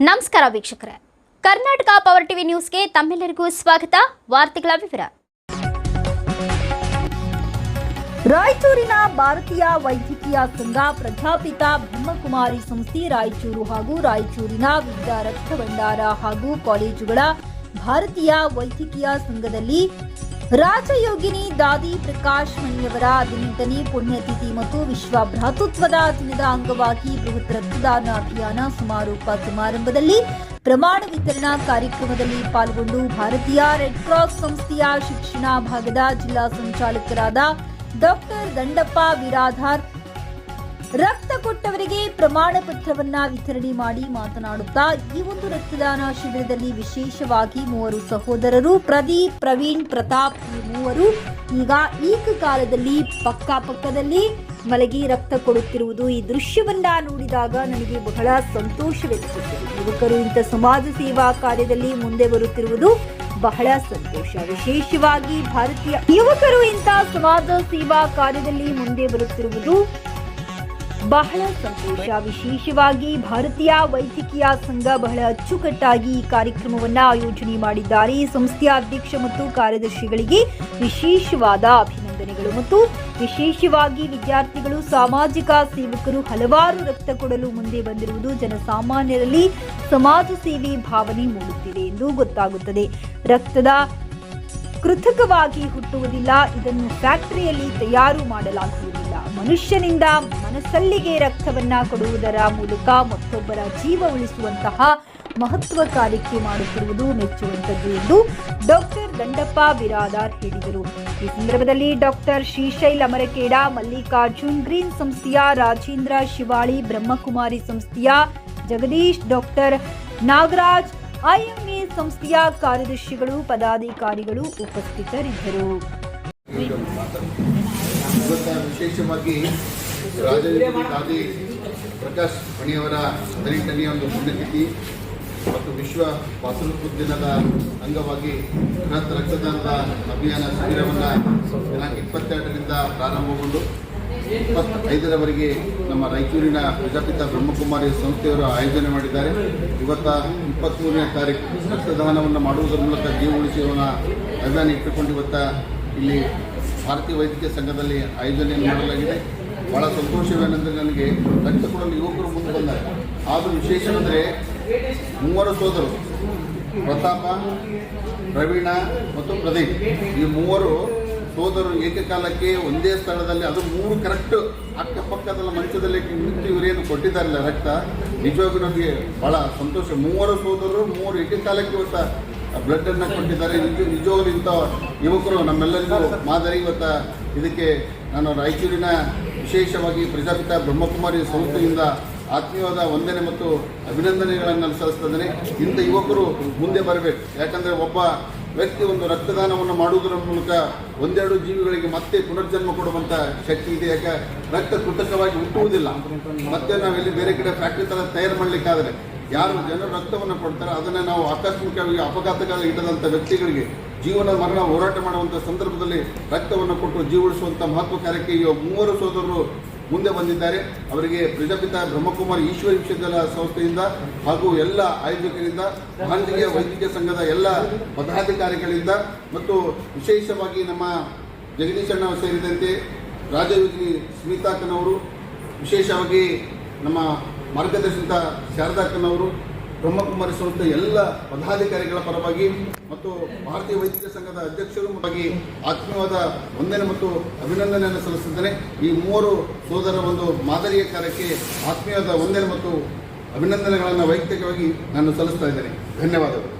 ನಮಸ್ಕಾರ ವೀಕ್ಷಕರೇ. Karnataka power TV ನ್ಯೂಸ್ಗೆ ತಮ್ಮೆಲ್ಲರಿಗೂ ಸ್ವಾಗತ. ವಾರ್ತೆಗಳ ವಿವರ. ರಾಯಚೂರಿನ ಭಾರತೀಯ ವೈದ್ಯಕೀಯ ಸಂಘ ಪ್ರಜಾಪಿತ ಬ್ರಹ್ಮಕುಮಾರಿ ಸಂಸ್ಥೆ ರಾಯಚೂರು ಹಾಗೂ ರಾಯಚೂರಿನ ವಿವಿಧ ರಕ್ತ ಭಂಡಾರ ಹಾಗೂ ಕಾಲೇಜುಗಳ ಭಾರತೀಯ ವೈದ್ಯಕೀಯ ಸಂಘದಲ್ಲಿ ರಾಜಯೋಗಿನಿ ದಾದಿ ಪ್ರಕಾಶ್ ಮಣಿಯವರ ಹದಿನೆಂಟನೇ ಪುಣ್ಯತಿಥಿ ಮತ್ತು ವಿಶ್ವ ಭ್ರಾತೃತ್ವದ ದಿನದ ಅಂಗವಾಗಿ ಬೃಹತ್ ರಕ್ತದಾನ ಅಭಿಯಾನ ಸಮಾರೋಪ ಸಮಾರಂಭದಲ್ಲಿ ಪ್ರಮಾಣ ವಿತರಣಾ ಕಾರ್ಯಕ್ರಮದಲ್ಲಿ ಪಾಲ್ಗೊಂಡು ಭಾರತೀಯ ರೆಡ್ ಕ್ರಾಸ್ ಸಂಸ್ಥೆಯ ಶಿಕ್ಷಣ ಭಾಗದ ಜಿಲ್ಲಾ ಸಂಚಾಲಕರಾದ ಡಾಕ್ಟರ್ ದಂಡಪ್ಪ ಬಿರಾಧಾರ್ ರಕ್ತ ಕೊಟ್ಟವರಿಗೆ ಪ್ರಮಾಣ ಪತ್ರವನ್ನ ವಿತರಣೆ ಮಾಡಿ ಮಾತನಾಡುತ್ತಾ ಈ ಒಂದು ರಕ್ತದಾನ ಶಿಬಿರದಲ್ಲಿ ವಿಶೇಷವಾಗಿ ಮೂವರು ಸಹೋದರರು ಪ್ರದೀಪ್, ಪ್ರವೀಣ್, ಪ್ರತಾಪ್ ಈ ಮೂವರು ಈಗ ಏಕಕಾಲದಲ್ಲಿ ಪಕ್ಕ ಪಕ್ಕದಲ್ಲಿ ಮಲಗಿ ರಕ್ತ ಕೊಡುತ್ತಿರುವುದು ಈ ದೃಶ್ಯವನ್ನ ನೋಡಿದಾಗ ನನಗೆ ಬಹಳ ಸಂತೋಷವೆನಿಸುತ್ತದೆ. ಯುವಕರು ಇಂಥ ಸಮಾಜ ಸೇವಾ ಕಾರ್ಯದಲ್ಲಿ ಮುಂದೆ ಬರುತ್ತಿರುವುದು ಬಹಳ ಸಂತೋಷ. ವಿಶೇಷವಾಗಿ ಭಾರತೀಯ ಯುವಕರು ಇಂಥ ಸಮಾಜ ಸೇವಾ ಕಾರ್ಯದಲ್ಲಿ ಮುಂದೆ ಬರುತ್ತಿರುವುದು ಬಹಳ ಸಂತೋಷ. ವಿಶೇಷವಾಗಿ ಭಾರತೀಯ ವೈದ್ಯಕೀಯ ಸಂಘ ಬಹಳ ಅಚ್ಚುಕಟ್ಟಾಗಿ ಈ ಕಾರ್ಯಕ್ರಮವನ್ನ ಆಯೋಜನೆ ಮಾಡಿದ್ದಾರೆ. ಸಂಸ್ಥೆಯ ಅಧ್ಯಕ್ಷ ಮತ್ತು ಕಾರ್ಯದರ್ಶಿಗಳಿಗೆ ವಿಶೇಷವಾದ ಅಭಿನಂದನೆಗಳು ಮತ್ತು ವಿಶೇಷವಾಗಿ ವಿದ್ಯಾರ್ಥಿಗಳು, ಸಾಮಾಜಿಕ ಸೇವಕರು ಹಲವಾರು ರಕ್ತ ಕೊಡಲು ಮುಂದೆ ಬಂದಿರುವುದು ಜನಸಾಮಾನ್ಯರಲ್ಲಿ ಸಮಾಜ ಸೇವೆ ಭಾವನೆ ಮೂಡುತ್ತಿದೆ ಎಂದು ಗೊತ್ತಾಗುತ್ತದೆ. ರಕ್ತದ ಕೃತಕವಾಗಿ ಹುಟ್ಟುವುದಿಲ್ಲ. ಇದನ್ನು ಫ್ಯಾಕ್ಟರಿಯಲ್ಲಿ ತಯಾರು ಮಾಡಲಾಗುವುದಿಲ್ಲ ಮನುಷ್ಯನಿಂದ ಮನಸ್ಸಲ್ಲಿಗೆ ರಕ್ತವನ್ನ ಕೊಡುವುದರ ಮೂಲಕ ಮತ್ತೊಬ್ಬರ ಜೀವ ಉಳಿಸುವಂತಹ ಮಹತ್ವ ಕಾರ್ಯಕ್ಕೆ ಮಾಡುತ್ತಿರುವುದು ಮೆಚ್ಚುವಂತದ್ದು ಎಂದು ಡಾಕ್ಟರ್ ದಂಡಪ್ಪ ಬಿರಾದಾರ್ ಹೇಳಿದರು. ಈ ಸಂದರ್ಭದಲ್ಲಿ ಡಾಕ್ಟರ್ ಶ್ರೀಶೈಲ್ ಅಮರಕೇಡ, ಮಲ್ಲಿಕಾರ್ಜುನ್ ಗ್ರೀನ್ ಸಂಸ್ಥೆಯ ರಾಜೇಂದ್ರ ಶಿವಾಳಿ, ಬ್ರಹ್ಮಕುಮಾರಿ ಸಂಸ್ಥೆಯ ಜಗದೀಶ್, ಡಾಕ್ಟರ್ ನಾಗರಾಜ್, ಐಎಂಎ ಸಂಸ್ಥೆಯ ಕಾರ್ಯದರ್ಶಿಗಳು, ಪದಾಧಿಕಾರಿಗಳು ಉಪಸ್ಥಿತರಿದ್ದರು. ಇವತ್ತ ವಿಶೇಷವಾಗಿ ರಾಜಿ ಪ್ರಕಾಶ್ ಮಣಿಯವರ ಹದಿನೆಂಟನೆಯ ಒಂದು ಪುಣ್ಯತಿಥಿ ಮತ್ತು ವಿಶ್ವ ಮಾತೃತ್ವ ದಿನದ ಅಂಗವಾಗಿ ಬೃಹತ್ ರಕ್ತದಾನದ ಅಭಿಯಾನ ಶಿಬಿರವನ್ನು ದಿನಾಂಕ ಇಪ್ಪತ್ತೆರಡರಿಂದ ಪ್ರಾರಂಭಗೊಂಡು ಇಪ್ಪತ್ತೈದರವರೆಗೆ ನಮ್ಮ ರಾಯಚೂರಿನ ಪ್ರಜಾಪಿತ ಬ್ರಹ್ಮಕುಮಾರಿ ಸಂಸ್ಥೆಯವರು ಆಯೋಜನೆ ಮಾಡಿದ್ದಾರೆ. ಇವತ್ತ ಇಪ್ಪತ್ತ್ಮೂರನೇ ತಾರೀಕು ರಕ್ತದಾನವನ್ನು ಮಾಡುವುದರ ಮೂಲಕ ಜೀವ ಉಳಿಸುವ ಅಭಿಯಾನ ಇಟ್ಟುಕೊಂಡು ಇವತ್ತ ಇಲ್ಲಿ ಭಾರತೀಯ ವೈದ್ಯಕೀಯ ಸಂಘದಲ್ಲಿ ಆಯೋಜನೆ ಮಾಡಲಾಗಿದೆ. ಭಾಳ ಸಂತೋಷವೇನೆಂದರೆ ನನಗೆ ರಕ್ತ ಕೊಡಲು ಯುವಕರು ಮುಂದೆ ಬಂದಾಗ ಆದರೂ ವಿಶೇಷವೆಂದರೆ ಮೂವರು ಸೋದರು ಪ್ರತಾಪ, ಪ್ರವೀಣ ಮತ್ತು ಪ್ರದೀಪ್. ಈ ಮೂವರು ಸೋದರು ಏಕಕಾಲಕ್ಕೆ ಒಂದೇ ಸ್ಥಳದಲ್ಲಿ, ಅದು ಮೂರು ಕರೆಕ್ಟ್ ಅಕ್ಕಪಕ್ಕದ ಮಂಚದಲ್ಲಿ ನಿಂತು ಇವರೇನು ಕೊಟ್ಟಿದ್ದಾರೆ ರಕ್ತ. ನಿಜವಾಗಿ ನಮಗೆ ಭಾಳ ಸಂತೋಷ. ಮೂವರು ಸೋದರು ಮೂವರು ಏಕಕಾಲಕ್ಕೆ ಇವತ್ತ ಬ್ಲಡ್ ಅನ್ನ ಕೊಟ್ಟಿದ್ದಾರೆ. ನಿಜ ನಿಜವಾಗ್ಲೂ ಇಂಥ ಯುವಕರು, ನಮ್ಮೆಲ್ಲರಿಗೂ ಮಾದರಿ ಇವತ್ತ ಇದಕ್ಕೆ ನಾನು ರಾಯಚೂರಿನ ವಿಶೇಷವಾಗಿ ಪ್ರಜಾಪಿತ ಬ್ರಹ್ಮಕುಮಾರಿ ಸಂಸ್ಥೆಯಿಂದ ಆತ್ಮೀಯವಾದ ವಂದನೆ ಮತ್ತು ಅಭಿನಂದನೆಗಳನ್ನು ಸಲ್ಲಿಸ್ತಿದ್ದೇನೆ. ಇಂಥ ಯುವಕರು ಮುಂದೆ ಬರಬೇಕು. ಯಾಕಂದರೆ ಒಬ್ಬ ವ್ಯಕ್ತಿ ಒಂದು ರಕ್ತದಾನವನ್ನು ಮಾಡುವುದರ ಮೂಲಕ ಒಂದೆರಡು ಜೀವಿಗಳಿಗೆ ಮತ್ತೆ ಪುನರ್ಜನ್ಮ ಕೊಡುವಂಥ ಶಕ್ತಿ ಇದೆ. ಯಾಕೆ? ರಕ್ತ ಕೃತಕವಾಗಿ ಹುಟ್ಟುವುದಿಲ್ಲ. ಮತ್ತೆ ನಾವೆಲ್ಲಿ ಬೇರೆ ಕಡೆ ಫ್ಯಾಕ್ಟ್ರಿ ಥರ ತಯಾರು ಮಾಡಲಿಕ್ಕಾದರೆ ಯಾರು ಜನರು ರಕ್ತವನ್ನು ಕೊಡ್ತಾರೆ, ಅದನ್ನು ನಾವು ಆಕಸ್ಮಿಕವಾಗಿ ಅಪಘಾತಗಳ ಇಲ್ಲದಂಥ ವ್ಯಕ್ತಿಗಳಿಗೆ ಜೀವನ ಮರಣ ಹೋರಾಟ ಮಾಡುವಂಥ ಸಂದರ್ಭದಲ್ಲಿ ರಕ್ತವನ್ನು ಕೊಟ್ಟು ಜೀವ ಉಳಿಸುವಂಥ ಮಹತ್ವ ಕಾರ್ಯಕ್ಕೆ ಈ ಮೂವರು ಸೋದರರು ಮುಂದೆ ಬಂದಿದ್ದಾರೆ. ಅವರಿಗೆ ಪ್ರಜಾಪಿತ ಬ್ರಹ್ಮಕುಮಾರ್ ಈಶ್ವರಿ ವಿಶ್ವವಿದ್ಯಾಲಯ ಸಂಸ್ಥೆಯಿಂದ ಹಾಗೂ ಎಲ್ಲ ಆಯೋಜಕರಿಂದ ಭಾರತೀಯ ವೈದ್ಯಕೀಯ ಸಂಘದ ಎಲ್ಲ ಪದಾಧಿಕಾರಿಗಳಿಂದ ಮತ್ತು ವಿಶೇಷವಾಗಿ ನಮ್ಮ ಜಗದೀಶ್ ಅಣ್ಣ ಸೇರಿದಂತೆ ರಾಜಯೋಗಿನಿ ಸ್ಮಿತಾಕನವರು, ವಿಶೇಷವಾಗಿ ನಮ್ಮ ಮಾರ್ಗದರ್ಶಿತ ಶಾರದಾಕ್ಕನವರು ಬ್ರಹ್ಮಕುಮಾರಿ ಸಂಸ್ಥೆ ಎಲ್ಲ ಪದಾಧಿಕಾರಿಗಳ ಪರವಾಗಿ ಮತ್ತು ಭಾರತೀಯ ವೈದ್ಯಕೀಯ ಸಂಘದ ಅಧ್ಯಕ್ಷರು ಪರವಾಗಿ ಆತ್ಮೀಯವಾದ ವಂದನೆ ಮತ್ತು ಅಭಿನಂದನೆಯನ್ನು ಸಲ್ಲಿಸಿದ್ದೇನೆ ಈ ಮೂವರು ಸೋದರ ಒಂದು ಮಾದರಿಯ ಕಾರ್ಯಕ್ಕೆ ಆತ್ಮೀಯವಾದ ವಂದನೆ ಮತ್ತು ಅಭಿನಂದನೆಗಳನ್ನು ವೈಯಕ್ತಿಕವಾಗಿ ನಾನು ಸಲ್ಲಿಸ್ತಾ ಇದ್ದೇನೆ. ಧನ್ಯವಾದಗಳು.